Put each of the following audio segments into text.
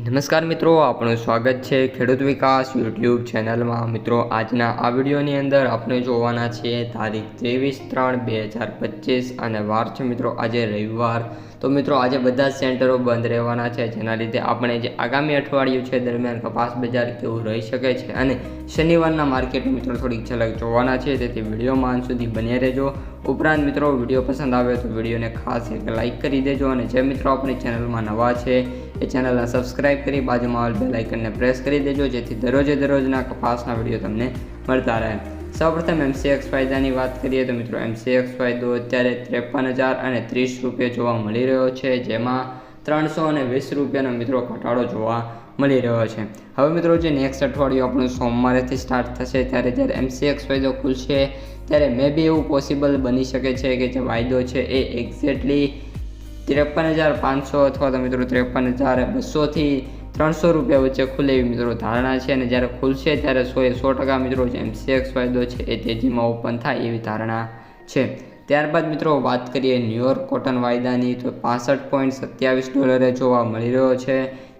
નમસ્કાર મિત્રો આપણું સ્વાગત છે ખેડૂત વિકાસ યુટ્યુબ ચેનલમાં. મિત્રો, આજના આ વિડીયોની અંદર આપણે જોવાના છીએ તારીખ ત્રેવીસ ત્રણ બે હજાર પચીસ અને વાર છે મિત્રો, આજે રવિવાર. તો મિત્રો, આજે બધા સેન્ટરો બંધ રહેવાના છે, જેના લીધે આપણે જે આગામી અઠવાડિયું છે દરમિયાન કપાસ બજાર કેવું રહી શકે છે અને શનિવારના માર્કેટ મિત્રો થોડીક ઝલક જોવાના છે, તેથી વિડીયોમાં અંત સુધી બન્યા રહેજો. ઉપરાંત મિત્રો, વીડિયો પસંદ આવે તો વિડીયોને ખાસ એક લાઇક કરી દેજો અને જે મિત્રો આપણી ચેનલમાં નવા છે, એ ચેનલને સબસ્ક્રાઇબ કરી બાજુમાં આવેલ બેલ આઇકનને પ્રેસ કરી દેજો, જેથી દરરોજે દરરોજના કપાસના વીડિયો તમને મળતા રહે. સૌપ્રથમ એમસીએક્સ ફાયદાની વાત કરીએ તો મિત્રો એમસીએક્સ ફાયદો અત્યારે ત્રેપન હજાર અને ત્રીસ રૂપિયા જોવા મળી રહ્યો છે, જેમાં ત્રણસો અને વીસ રૂપિયાનો મિત્રો ઘટાડો જોવા મળી રહ્યો છે. હવે મિત્રો, જે નેક્સ્ટ અઠવાડિયું આપણું સોમવારેથી સ્ટાર્ટ થશે, ત્યારે જ્યારે એમસીએક્સ ફાયદો ખુલશે, ત્યારે મે બી એવું પોસિબલ બની શકે છે કે જે વાયદો છે એ એક્ઝેક્ટલી ત્રેપન હજાર પાંચસો અથવા તો મિત્રો ત્રેપન હજાર બસોથી ત્રણસો રૂપિયા વચ્ચે ખુલે એવી મિત્રો ધારણા છે. અને જ્યારે ખુલશે ત્યારે સો એ સો ટકા મિત્રો જે એમસીએક્સ ફાયદો છે એ તેજીમાં ઓપન થાય એવી ધારણા છે. ત્યારબાદ મિત્રો વાત કરીએ ન્યુયોર્ક કોટન વાયદાની તો પાસઠ પોઈન્ટ સત્યાવીસ ડોલરે જોવા મળી રહ્યો છે.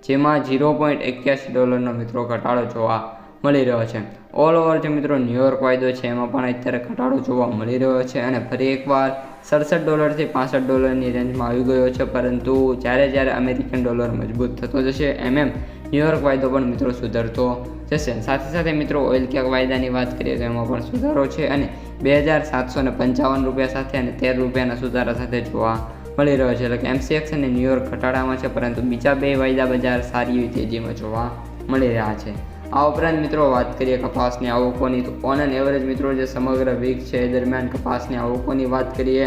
જેમાં ઝીરો પોઈન્ટ એક્યાસી ડોલરનો મિત્રો ઘટાડો જોવા મળી રહ્યો છે. ઓલ ઓવર જે મિત્રો ન્યુયોર્ક વાયદો છે એમાં પણ અત્યારે ઘટાડો જોવા મળી રહ્યો છે. અને ફરી એકવાર સડસઠ ડોલરથી પાસઠ ડોલરની રેન્જમાં આવી ગયો છે, પરંતુ જ્યારે જ્યારે અમેરિકન ડોલર મજબૂત થતો જશે, એમ એમ ન્યુયોર્ક વાયદો પણ મિત્રો સુધરતો જશે. સાથે સાથે મિત્રો ઓઇલ કેક વાયદાની વાત કરીએ તો એમાં પણ સુધારો છે અને બે હજાર સાતસો ને પંચાવન રૂપિયા સાથે અને તેર રૂપિયાના સુધારા સાથે જોવા મળી રહ્યો છે. એટલે કે એમસીએક્સ અને ન્યુયોર્ક ઘટાડામાં છે, પરંતુ બીજા બે વાયદા બજાર સારી એવી તેજીમાં જોવા મળી રહ્યા છે. આ ઉપરાંત મિત્રો વાત કરીએ કપાસની આવકોની, તો ઓન એન એવરેજ મિત્રો જે સમગ્ર વીક છે એ દરમિયાન કપાસની આવકોની વાત કરીએ,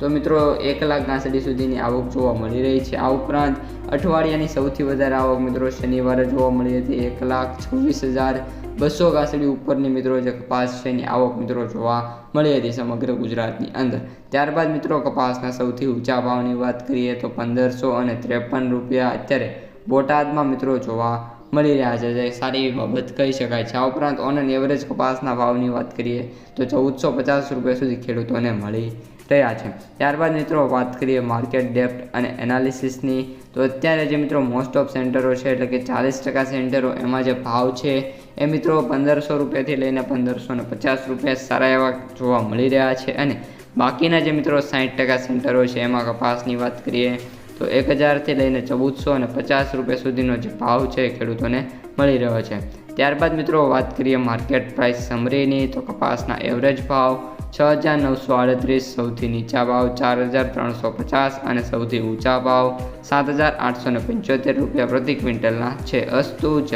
તો મિત્રો એક લાખ ગાંસડી સુધીની આવક જોવા મળી રહી છે. આ ઉપરાંત અઠવાડિયાની સૌથી વધારે આવક મિત્રો શનિવારે જોવા મળી હતી, એક લાખ છવ્વીસ હજાર બસો ગાંસડી ઉપરની મિત્રો જે કપાસ છે એની આવક મિત્રો જોવા મળી હતી સમગ્ર ગુજરાતની અંદર. ત્યારબાદ મિત્રો કપાસના સૌથી ઊંચા ભાવની વાત કરીએ તો પંદરસો અને ત્રેપન રૂપિયા અત્યારે બોટાદમાં મિત્રો જોવા મળી રહ્યા છે. જે સારી એવી બાબત કહી શકાય છે. આ ઉપરાંત ઓન એન એવરેજ કપાસના ભાવની વાત કરીએ તો ચૌદસો પચાસ રૂપિયા સુધી ખેડૂતોને મળી રહ્યા છે. ત્યારબાદ મિત્રો વાત કરીએ માર્કેટ ડેપ્ટ અને એનાલિસિસની તો અત્યારે જે મિત્રો મોસ્ટ ઓફ સેન્ટરો છે, એટલે કે ચાલીસ ટકા સેન્ટરો એમાં જે ભાવ છે, એ મિત્રો પંદરસો રૂપિયાથી લઈને પંદરસો ને પચાસ રૂપિયા સારા એવા જોવા મળી રહ્યા છે. અને બાકીના જે મિત્રો સાઠ ટકા સેન્ટરો છે, એમાં કપાસની વાત કરીએ તો એક હજારથી લઈને ચૌદસો અને પચાસ રૂપિયા સુધીનો જે ભાવ છે એ ખેડૂતોને મળી રહ્યો છે. ત્યારબાદ મિત્રો વાત કરીએ માર્કેટ પ્રાઇસ સમરીની, તો કપાસના એવરેજ ભાવ છ હજાર નવસો આડત્રીસ, સૌથી નીચા ભાવ ચાર હજાર ત્રણસો પચાસ અને સૌથી ઊંચા ભાવ સાત હજાર આઠસો ને પંચોતેર રૂપિયા પ્રતિ ક્વિન્ટલના છે. અસ્તુ જય